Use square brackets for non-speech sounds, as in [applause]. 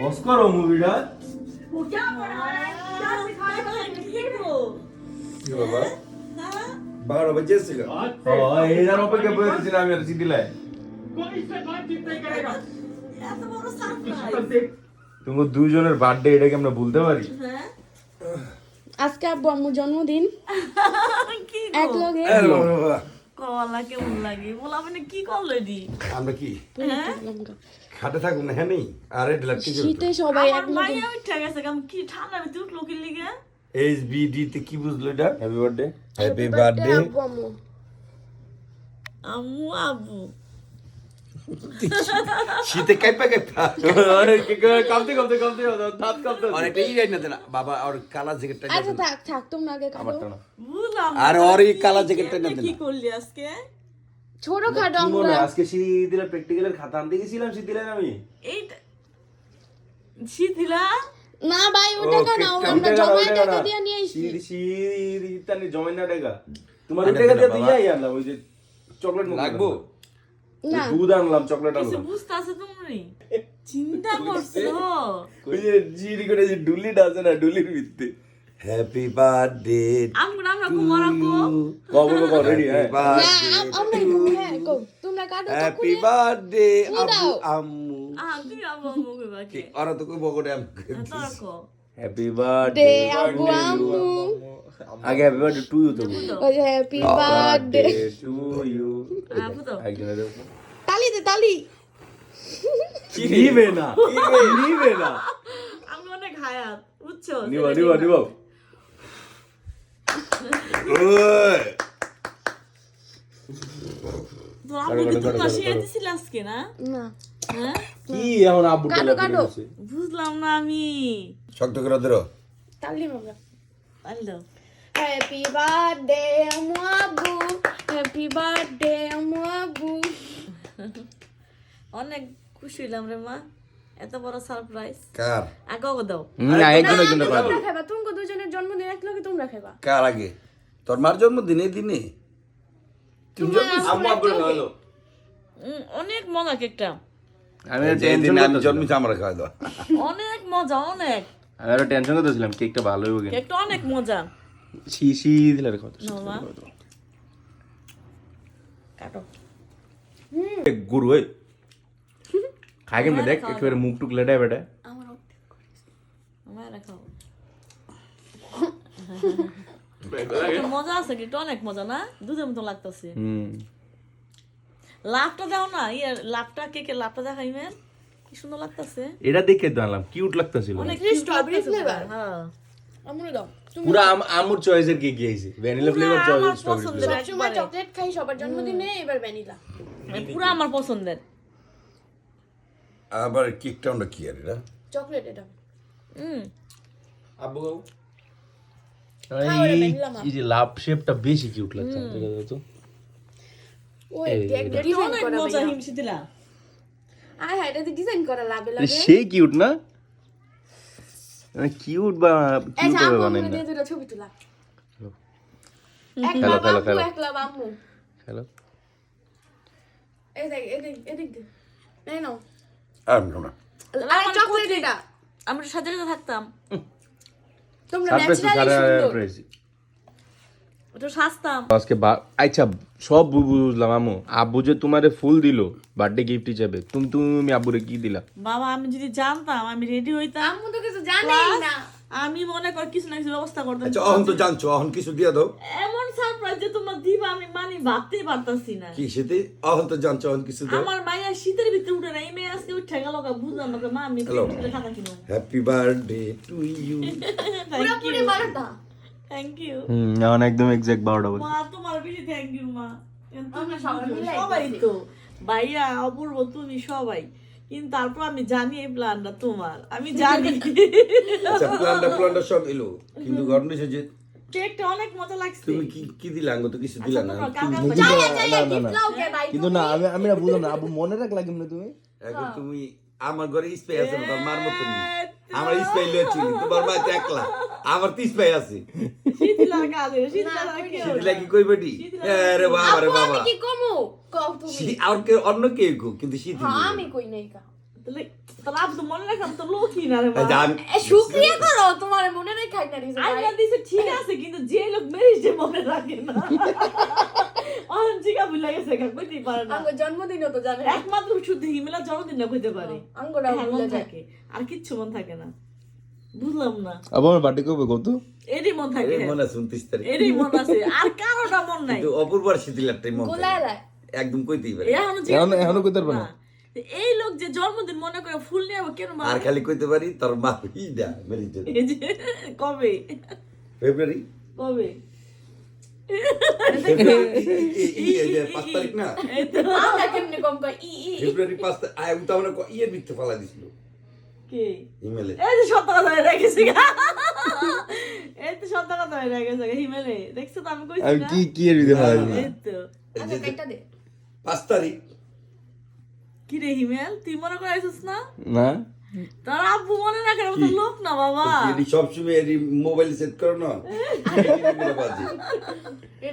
বস করো মুভিটা কি বাবা বারো বাজে ছিল এই যার অপেক্ষা বলেছি আমি আর সিটি লাই এত বড় সারপ্রাইজ তোমার দুইজনের বার্থডে এটাকে আমরা ভুলতে পারি হ্যাঁ আজকে আব্বু আম্মুর জন্মদিন। [laughs] এক লগে কলা কেমন লাগে? বলা মানে কি করল দি? আমরা কি? হ্যাঁ? খাটে থাকুন না হ্যাঁ নেই আরে কি শীতে সবাই এক লগে মাইয়া উঠে গেছে কাম কি ঠান্ডা ভিতরে উঠল কি লিগে? এইচ বি ডি তে কি বুঝলো এটা? হ্যাপি বার্থডে হ্যাপি বার্থডে আম্মু। আম্মু আব্বু। শীতে কাইপা কাইপা দাঁত ই না দেনা। বাবা আর কালা জ্যাকেটটা আচ্ছা থাক থাক তোমরা আগে আর ওর এই কালা জ্যাকেটটা না কি করলি আজকে? ছোট খাটো আমরা আজকে প্র্যাকটিক্যালের খাতা আনতে গেছিলাম আমি? এইটা শীতিলা না ভাই ওটা কেন আমরা টাকা দিয়ে নিয়ে এসেছি। শীত- শীত জমাই না টাকা। তোমার টাকা দিয়ে দিয়ে আনলাম ওই যে চকলেট লাগবো? না দুধ আনলাম চকলেট আনলাম বুঝতে আছে তুমি চিন্তা করছ ওই যে জিরি করে যে ডুলিটা আছে না ডুলির ভিত্তি হ্যাপি বার্থডে আমরা আমরা কুমারাকো কবর কবর রেডি হ্যাঁ আমরা হ্যাঁ কো তোমরা কাটো তো হ্যাপি। বার্থডে আম্মু আহ তুমি আব্বু আম্মু কইবা কি ওরা তো কই বকরে আম তোরা কো হ্যাপি বার্থডে আব্বু আম্মু আগে হ্যাপি বার্থডে টু ইউ তো ওই যে হ্যাপি বার্থডে টু ইউ আব্বু তো তালি দে তালি নিবে না নিবে না আমি অনেক হায়াত বুঝছ নিবা নিবা নিবা ওই কি তোমরা শিয়ে দিছিল আজকে না না হ্যাঁ কি এখন আব্বু কাটো, কাটো। বুঝলাম না আমি শক্ত করে ধরো। হ্যাপি বার্থডে আব্বু হ্যাপি বার্থডে আব্বু অনেক খুশি হইলাম রে মা। এত বড় সারপ্রাইজ কার? আগে ওকে দাও না একজন একজন তোমরা খাবা তোমরা দুজনের জন্মদিন এক লগে তোমরা খাবা। কার আগে? তোর মার জন্মদিন দিনে? তুমি আম্মু আব্বু হলো উম, অনেক মজা কেকটা। আমি টেনশন আমি আমরা খাওয়া দাওয়া। অনেক মজা অনেক। আমি আরও টেনশন করতেছিলাম কেকটা ভালো হবে কিনা? কেকটা অনেক মজা। শি শি দিলে আর মা। কাটো। গুরু ওই খাই কেমনে দেখ একেবারে মুখ টুক লেটায় বেটা আমার রাখাও মজা আছে কেকটা অনেক মজা না? দুধের মতো লাগতেছে। হুম। লাভটা দাও না ইয়ে লাভটা কেকের লাভটা দেখাইবে কি সুন্দর লাগতেছে। এটা দেখে তো কিউট লাগতেছিল। অনেক স্ট্রবেরি ফ্লেভার হ্যাঁ। আমুরে দাও। পুরা আম- আমুর চয়েসের কেক আইছে ভ্যানিলা ফ্লেভার চয়েস স্ট্রবেরি পছন্দের সবসময় চকলেট খাই সবার জন্মদিনে এবার ভ্যানিলা পুরো আমার পছন্দের। আবার কেকটা আমরা কি আর এটা? চকলেট এটা। হুম। আব্বু। এই যে লাভ শেপটা বেশি কিউট লাগছে দেখা তো। ওই একটা ডিজাইন অনেক মজা। হিমশি দিলা আয় হায় এটা ডিজাইন করা লাগে লাগে। সেই কিউট না? কিউট বা কিউট হবে বানাই আমরা না। দুটো ছবি তোলা। খেলো, খেলো, খেলো। এদিক এদিক নাও। আর আমরা না। আরে চকলেট এটা। আমরা সাথে সাথে থাকতাম। তোমরা ন্যাচারালি সুন্দর। সাজতাম। আজকে আচ্ছা সব বুঝলাম আমু আব্বু যে তোমারে ফুল দিল বার্থডে গিফট হিসেবে তুমি তুমি আব্বুরে কি দিলা? বাবা আমি যদি জানতাম আমি রেডি হইতাম। আম্মু তো কিছু জানেই না। আমি মনে কর কিছু না কিছু ব্যবস্থা করতাম। আচ্ছা অহন তো জানছো অহন কিছু দিয়ে দাও। এমন সারপ্রাইজ যে তোমরা দিবা আমি মানি ভাবতেই পারতাছি না। কি সেতে অহন তো জানছো অহন কিছু দাও। আমার মাইয়া শীতের ভিতরে উঠে না এই মেয়ে আজকে উঠে গেল বুঝলাম না মা আমি happy birthday to you thank you hmm এখন একদম এক্সাক্ট বারোটা বলছি মা তোমার বেশি থ্যাংক ইউ মা। আমরা সবাই তো। ভাইয়া অপূর্ব তুমি সবাই। কিন্তু তারপর আমি জানি এই প্ল্যানটা তোমার। আমি জানি। আচ্ছা প্ল্যানটা প্ল্যানটা সব এলো। কিন্তু ঘটনা হয়েছে যে কেকটা অনেক মজা লাগছে। তুমি কি কি দিলা? তো কিছু দিলা না। না, কিন্তু না আমি আমি না [laughs] বুঝলাম না। আব্বু মনে রাখলা কেমনে তুমি? এখন তুমি আমার ঘরে স্প্রে আছে না আমার তোমার মা একলা। আমার তিস ভাই আছে। শীতলার কাজ শীতলার না, কেউ সেটা কি কই বেটি আরে বাবা রে বাবা। কি কমু? কও তুমি। আর কে অন্য কো, কিন্তু শীত হ্যাঁ আমি কই নাই কা। শুক্রিয়া করো তোমার মনে নাই খাই না ঠিক আছে কিন্তু যে লোক মেরিছে মনে রাখে না। ভুলে গেছে গা পারে না। আঙ্গ জন্মদিনও তো জানে। একমাত্র শুধু হিমেলা জন্মদিন না কইতে পারে। হ্যাঁ, ভুলে থাকে। আর কিচ্ছু মন থাকে না। বুঝলাম না। আবু আমার বার্থডে কবে কত এরই মন থাকে। মনে আছে উনত্রিশ তারিখ। এরই মন আছে। আর কারোটা মন নাই। কিন্তু অপূর্বার শীতলারটাই মন একদম কইতেই পারে। এখনও এখনো- এখনও কইতে পারবে না। এই লোক যে জন্মদিন মনে করে ফুল নিয়ে আবার কেন আর খালি কইতে পারি তোর মা ইডা মেরিট কবে? ফেব্রুয়ারি? কবে? ফেব্রুয়ারি পাঁচ তারিখ না। ফেব্রুয়ারি পাঁচ তারিখ আয় মানে ইয়ের মিথ্যে ফালা দিছিল। কে? ইমেলে এই যে সত্য কথা হয়ে গেছে এই তো সত্য কথা হয়ে গেছে হিমেলে দেখছ তো আমি কইছি না? কি কি এর ভিতরে ফালাই এই তো। আচ্ছা কাইটা দে। পাঁচ তারিখ। কি রে হিমেল তুই মনে করে আইছিস না? না। তার আব্বু মনে রাখার মতো লোক না বাবা। সবসময় মোবাইল সেট করো না?